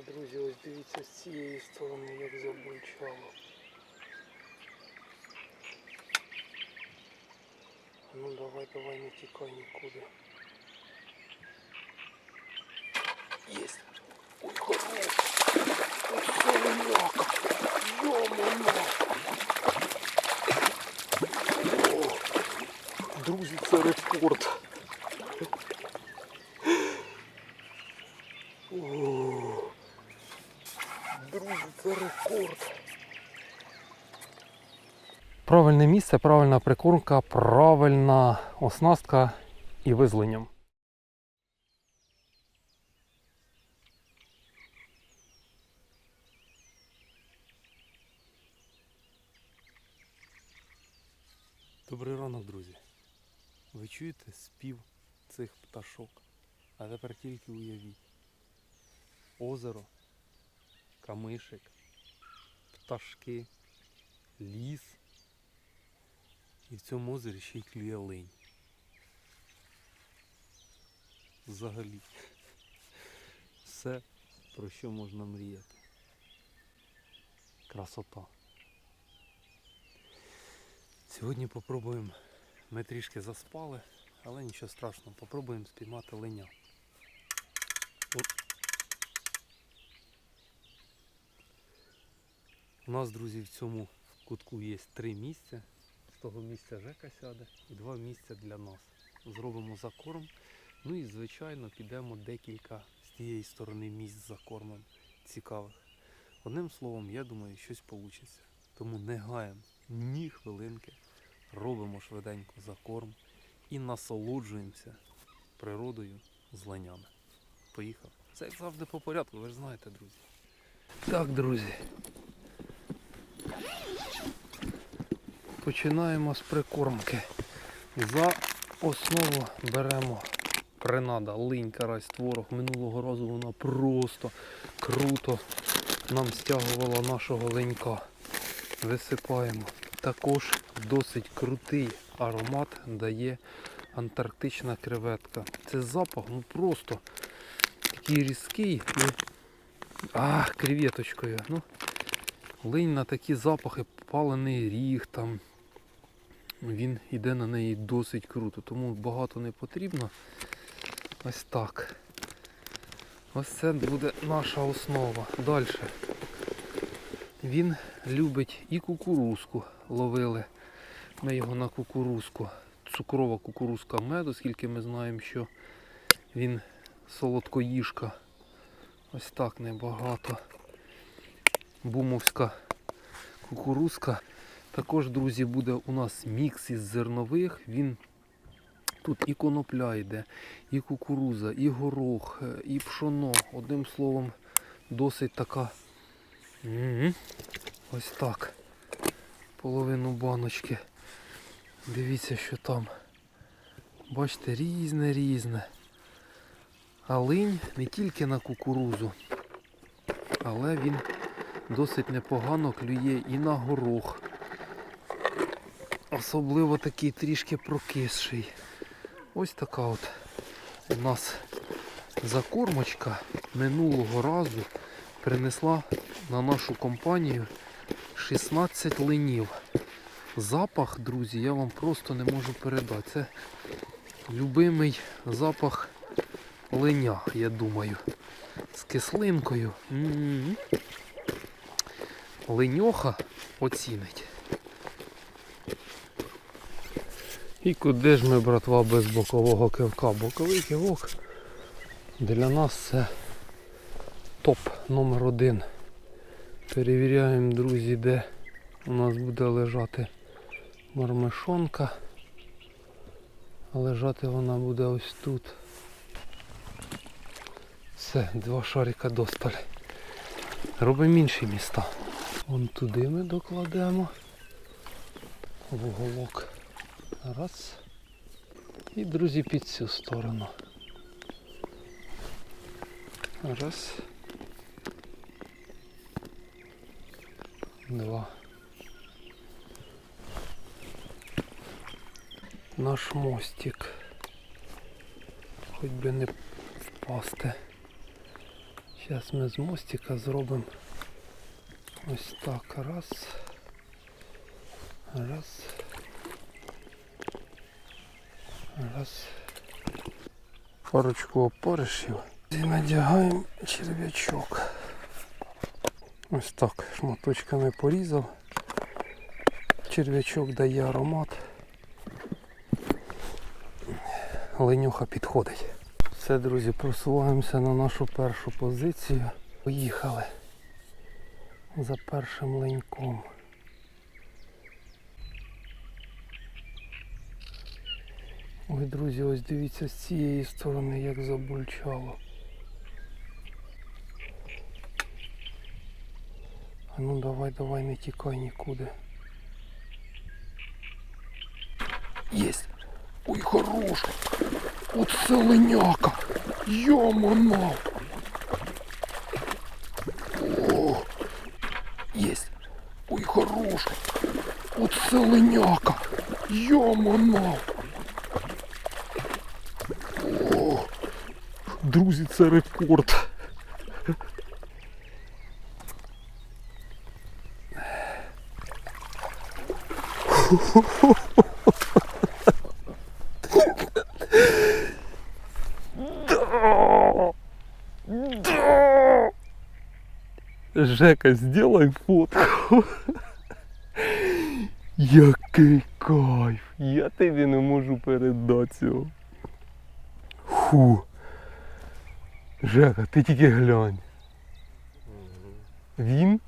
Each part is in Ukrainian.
друзі, ось дивіться з цієї сторони, як забульчало. Ну давай, давай, не тікай нікуди. Єсть! Ой, хорош! Ой, солоняка! Йо-моє! О, Друзі, це рекорд! Правильне місце, правильна прикормка, правильна оснастка і визленням. Добрий ранок, друзі. Ви чуєте спів цих пташок? А тепер тільки уявіть. Озеро, камишик, пташки, ліс. І в цьому озері ще й клює линь. Взагалі. Все, про що можна мріяти. Красота. Сьогодні попробуємо. Ми трішки заспали, але нічого страшного. Попробуємо спіймати линя. У нас, друзі, в цьому кутку є три місця. Того місця Жека сяде і два місця для нас. Зробимо закорм. Ну і звичайно підемо декілька з тієї сторони місць за кормом цікавих. Одним словом, я думаю, щось вийде. Тому не гаємо ні хвилинки, робимо швиденько закорм і насолоджуємося природою з ланями. Поїхав. Це як завжди по порядку, ви ж знаєте, друзі. Так, друзі. Починаємо з прикормки. За основу беремо принада, линь, карась, творог. Минулого разу вона просто круто нам стягувала нашого ленька. Висипаємо. Також досить крутий аромат дає антарктична креветка. Це запах, ну просто такий різкий. І... А, креветочкою. Ну, линь на такі запахи, палений ріг там. Він йде на неї досить круто, тому багато не потрібно. Ось так. Ось це буде наша основа. Далі. Він любить і кукурузку ловили. Ми його на кукурузку. Цукрова кукурузка мед, оскільки ми знаємо, що він солодкоїжка. Ось так небагато. Бумовська кукурузка. Також, друзі, буде у нас мікс із зернових. Він тут і конопля йде, і кукуруза, і горох, е, і пшоно. Одним словом, досить така. Ось так. Половину баночки. Дивіться, що там. Бачите, різне різне. А линь не тільки на кукурузу, але він досить непогано клює і на горох. Особливо такий трішки прокисший. Ось така от у нас закормочка минулого разу принесла на нашу компанію 16 линів. Запах, друзі, я вам просто не можу передати. Це любимий запах линя, я думаю. З кислинкою. М-м-м. Леньоха оцінить. І куди ж ми, братва, без бокового кивка? Боковий кивок для нас це топ номер один. Перевіряємо, друзі, де у нас буде лежати мармешонка. Лежати вона буде ось тут. Все, два шарика достали. Робимо інші міста. Вон туди ми докладемо. В уголок. Раз. І, друзі, під цю сторону. Раз. Два. Наш мостик. Хоч би не впасти. Зараз ми з мостика зробимо ось так. Раз. Раз. Раз. Парочку опоришів. І надягаємо черв'ячок. Ось так шматочками порізав. Черв'ячок дає аромат. Ленюха підходить. Все, друзі, просуваємося на нашу першу позицію. Поїхали за першим леньком. Ой, друзі, ось дивіться з цієї сторони, як забульчало. А ну давай, давай, не тікай нікуди. Єсть! Ой, хорош! Оце леняка! Йомана! О! Єсть! Ой, хорош! Оце леняка! Йомана! Друзі, це рекорд! Жека, сделай фотку. Який кайф! Я тобі не можу передати цього. Фу. Жека, ти тільки глянь. Він?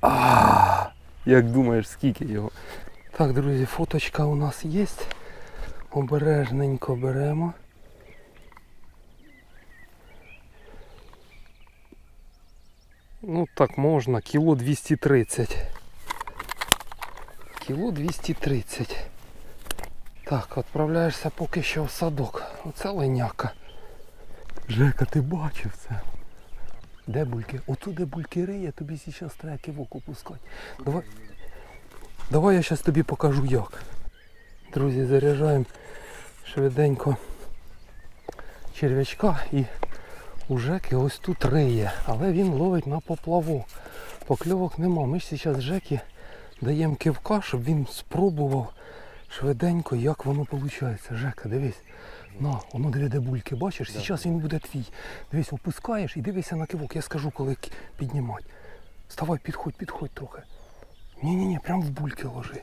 А, як думаєш, скільки його? Так, друзі, фоточка у нас є. Обережненько беремо. Ну так можна, кіло 230. Кіло 230. Так, відправляєшся поки що в садок. Оце леняка. Жека, ти бачив це? Де бульки? Отуди бульки риє, тобі зараз треба кивок опускати. Давай, давай я зараз тобі покажу як. Друзі, заряджаємо швиденько черв'ячка і у Жеки ось тут риє, але він ловить на поплавок. Покльовок нема. Ми ж зараз Жекі даємо кивка, щоб він спробував швиденько, як воно виходить. Жека, дивись. На, воно диви, де бульки, бачиш? Зараз він буде твій. Дивись, опускаєш і дивися на кивок. Я скажу, коли піднімати. Вставай, підходь, підходь трохи. Ні-ні-ні, прям в бульки ложи.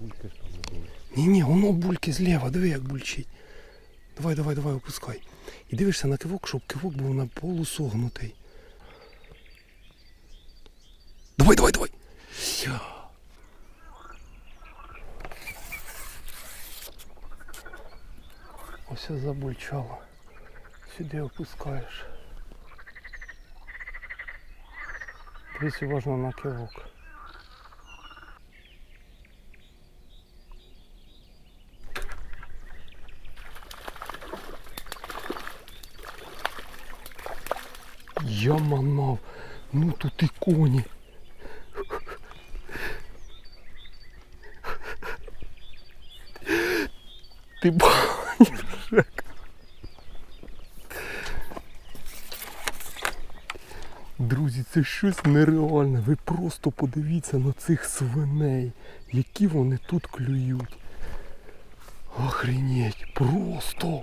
Булька ж там не було. Ні-ні, воно бульки зліва, диви як бульчить. Давай, давай, давай, опускай. І дивишся на кивок, щоб кивок був на полу согнутий. Давай, давай, давай. Ось я забульчало. Сюди опускаєш. Дивись уважно на кивок. Я манав. Ну тут і коні. Ти бачиш, Жека? Друзі, це щось нереальне. Ви просто подивіться на цих свиней, які вони тут клюють. Охренеть, просто.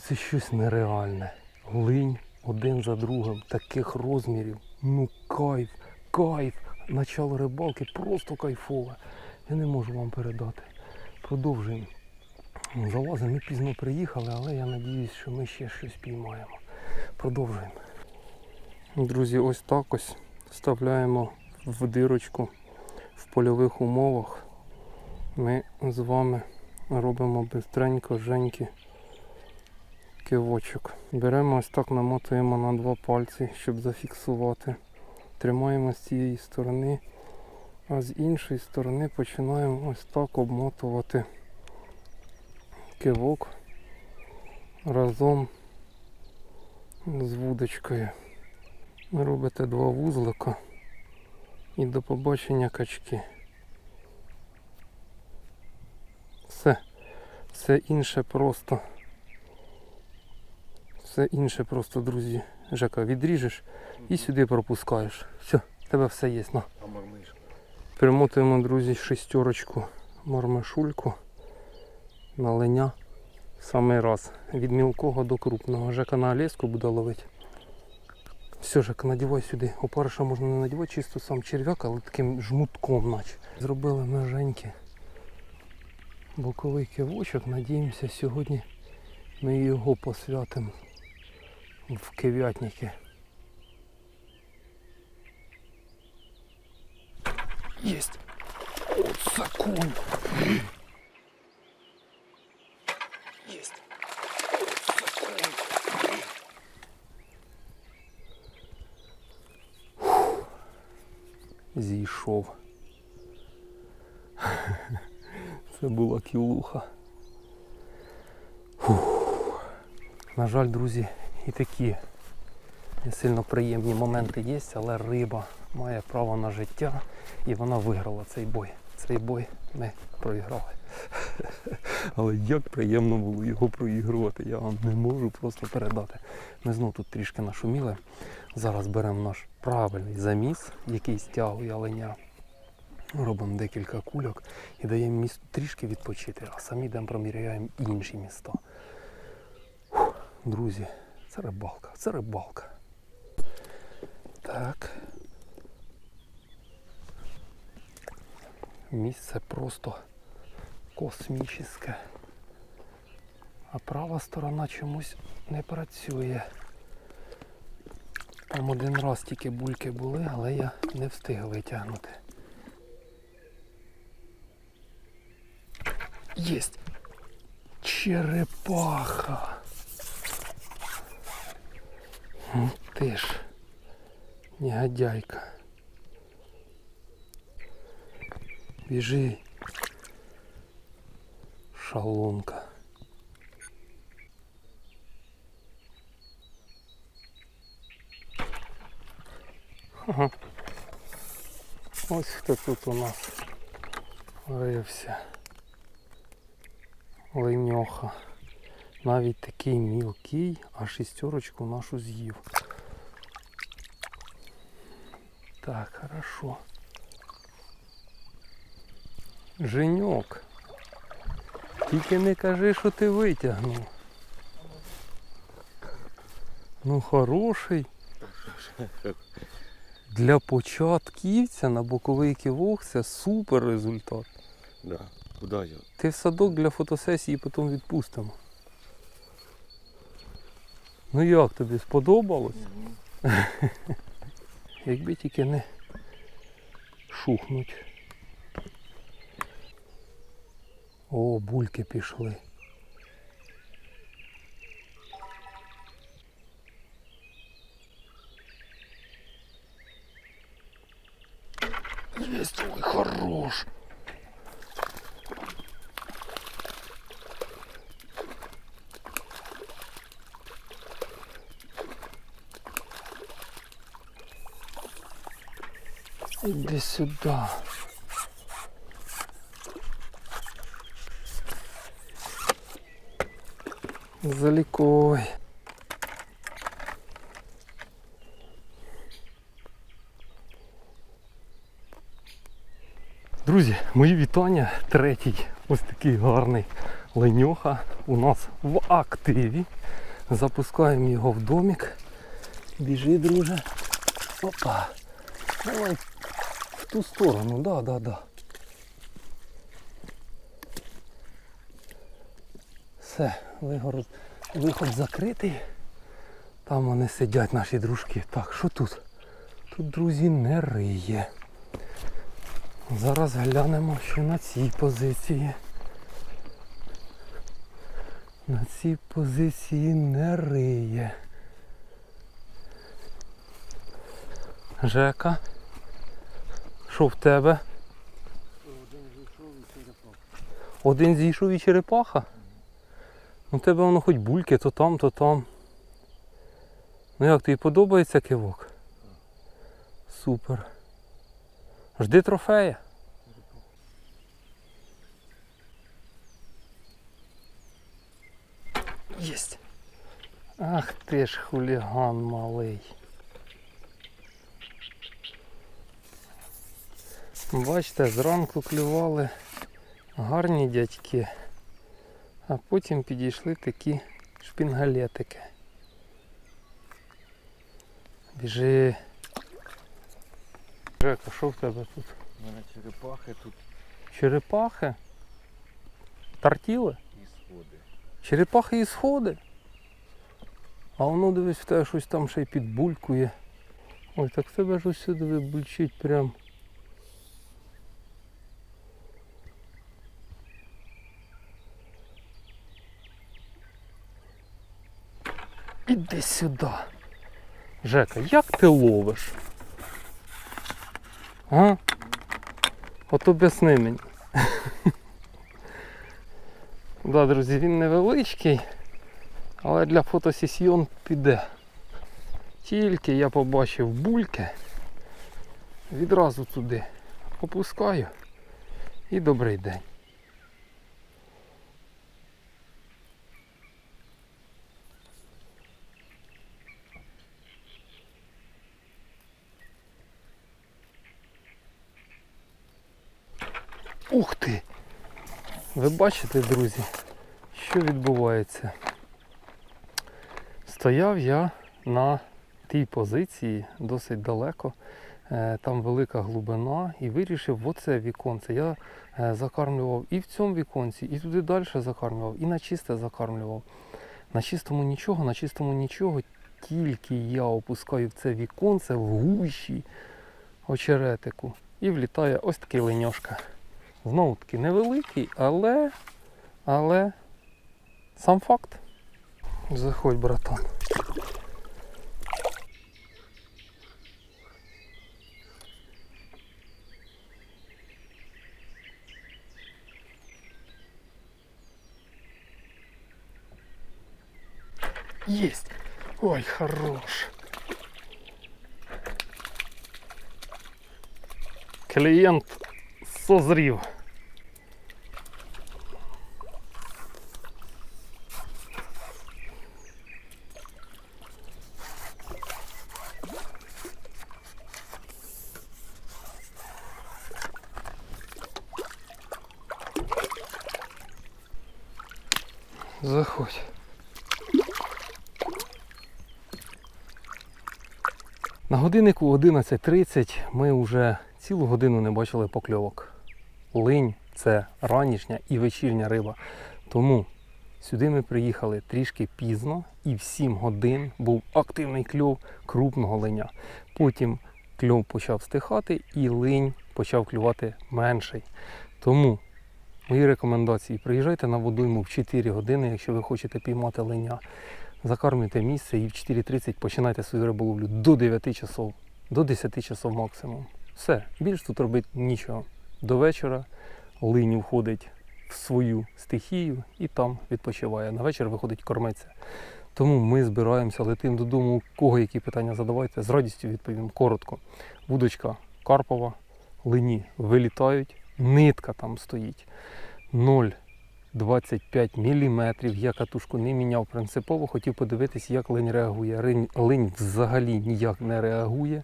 Це щось нереальне. Линь один за другим, таких розмірів. Ну кайф, кайф. Начало рибалки просто кайфове. Я не можу вам передати. Продовжуємо. Залазимо, ми пізно приїхали, але я сподіваюся, що ми ще щось піймаємо. Продовжуємо. Друзі, ось так ось вставляємо в дирочку в польових умовах. Ми з вами робимо бистренько женьки кивочок. Беремо ось так, намотуємо на два пальці, щоб зафіксувати. Тримаємо з цієї сторони, а з іншої сторони починаємо ось так обмотувати кивок разом з вудочкою. Ви робите два вузлика і до побачення качки. Все Все інше просто. Все інше просто, друзі. Жека, відріжеш і сюди пропускаєш. Все, в тебе все є. На. Перемотуємо, друзі, шестерочку мармешульку на леня. в Самий раз. Від мілкого до крупного. Жека на Олеску буде ловити. Все, Жека, надівай сюди. Опариша можна не надівати, чисто сам черв'як, але таким жмутком наче. Зробили меженьки. Боковий кивочок. Надіємося, сьогодні ми його посвятимо в кивятники. Есть. Вот закон. Есть. Вот закон. Фух. Зійшов. Це була кілуха. На жаль, друзі, і такі не сильно приємні моменти є, але риба має право на життя і вона виграла цей бой. Цей бой ми проіграли. Але як приємно було його проігрувати, я вам не можу просто передати. Ми знову тут трішки нашуміли. Зараз беремо наш правильний заміс, який стягує оленя. Робимо декілька кульок і даємо місту трішки відпочити, а самі йдемо проміряємо інші міста. Фух, друзі, це рибалка, це рибалка. Так. Місце просто космічне. А права сторона чомусь не працює. Там один раз тільки бульки були, але я не встиг витягнути. Єсть! Черепаха! Ти ж, негодяйка. Біжи. Шалунка. Ага. Ось хто тут у нас рився. Леньоха. Навіть такий мілкий, а шістерочку нашу з'їв. Так, хорошо. Женьок. Тільки не кажи, що ти витягнув. Ну хороший. Для початківця на боковий кивок це супер результат. Да. Куда я? Ти в садок для фотосесії потім відпустимо. Ну як тобі сподобалось? Якби тільки не шухнуть. О, бульки пішли. Есть, ой, хорош. Иди сюда. Залікой. Друзі, мої вітання. Третій ось такий гарний леньоха у нас в активі. Запускаємо його в домик. Біжи, друже. Опа. Давай в ту сторону, да, да, да. Все, вигород, виход закритий. Там вони сидять, наші дружки. Так, що тут? Тут, друзі, не риє. Зараз глянемо, що на цій позиції. На цій позиції не риє. Жека. Що в тебе? Один зійшов і черепаха? У тебе воно хоч бульки, то там, то там. Ну як тобі подобається кивок? Супер. Жди трофея. Єсть! Ах ти ж хуліган малий. Бачите, зранку клювали гарні дядьки, а потім підійшли такі шпінгалетики. Біжи. Жека, що в тебе тут? У мене черепахи тут Черепахи? Тартіли? і сходи. Черепахи і сходи. А воно дивись в тебе щось там ще й підбулькує. Ой, так в тебе ж ось сюди вибульчить прям. Іди сюди. Жека, як ти ловиш? А? От об'ясни мені. Да, друзі, він невеличкий, але для фотосесіон піде. Тільки я побачив бульки, відразу туди опускаю і добрий день. Ух ти! Ви бачите, друзі, що відбувається? Стояв я на тій позиції досить далеко. Е, Там велика глибина і вирішив оце віконце. Я е, закармлював і в цьому віконці, і туди далі закармлював, і на чисте закармлював. На чистому нічого, на чистому нічого. Тільки я опускаю в це віконце в гущі очеретику. І влітає ось такий леньошка. Знову таки невеликий, але, але сам факт. Заходь, братан. Есть. Ой, хорош. Клієнт созрів. Заходь. На годиннику 11.30 ми вже цілу годину не бачили покльовок. Линь це ранішня і вечірня риба. Тому сюди ми приїхали трішки пізно і в 7 годин був активний кльов крупного линя. Потім кльов почав стихати і линь почав клювати менший. Тому мої рекомендації приїжджайте на водойму в 4 години, якщо ви хочете піймати линя. Закармлюйте місце і в 4.30 починайте свою риболовлю до 9 часов, до 10 часов максимум. Все, більш тут робити нічого. До вечора линь входить в свою стихію і там відпочиває. На вечір виходить кормиться. Тому ми збираємося, летимо додому. Кого які питання задавайте, з радістю відповім коротко. Вудочка Карпова, лині вилітають, нитка там стоїть. 0,25 мм. Я катушку не міняв принципово, хотів подивитися, як линь реагує. Линь взагалі ніяк не реагує.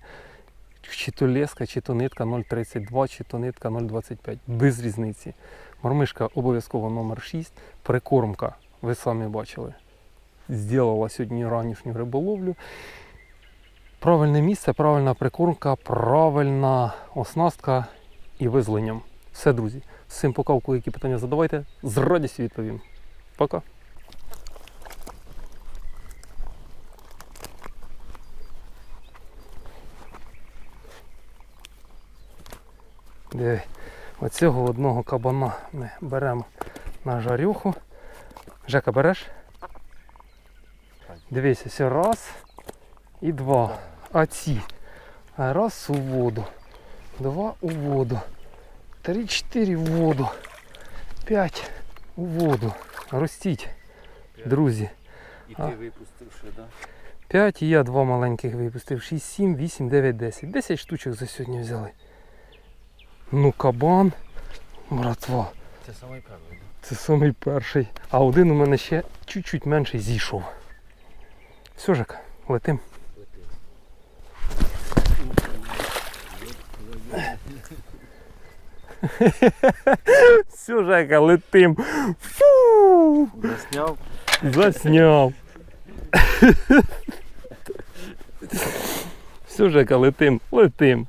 Чи то леска, чи то нитка 0,32, чи то нитка 0,25. Без різниці. Мормишка обов'язково номер 6. Прикормка, ви самі бачили. Зробила сьогодні ранішню риболовлю. Правильне місце, правильна прикормка, правильна оснастка і ви з линям. Все, друзі. Всім пока, у які питання задавайте. З радістю відповім. Пока. Диви, оцього одного кабана ми беремо на жарюху. Жека, береш? Дивись, ось раз і два. А ці. Раз у воду, два у воду. Три-чотири в воду. П'ять у воду. Ростіть, друзі. І ти випустив ще, да? 5 і я два маленьких випустив. 6, 7, 8, 9, 10. 10 штучок за сьогодні взяли. Ну кабан, братва. Це самий перший. Це самий перший. А один у мене ще чуть-чуть менший зійшов. Все Жека, летим. Все, Жека, летим. Фу! Засняв. Засняв. Все, Жека, летим, летим.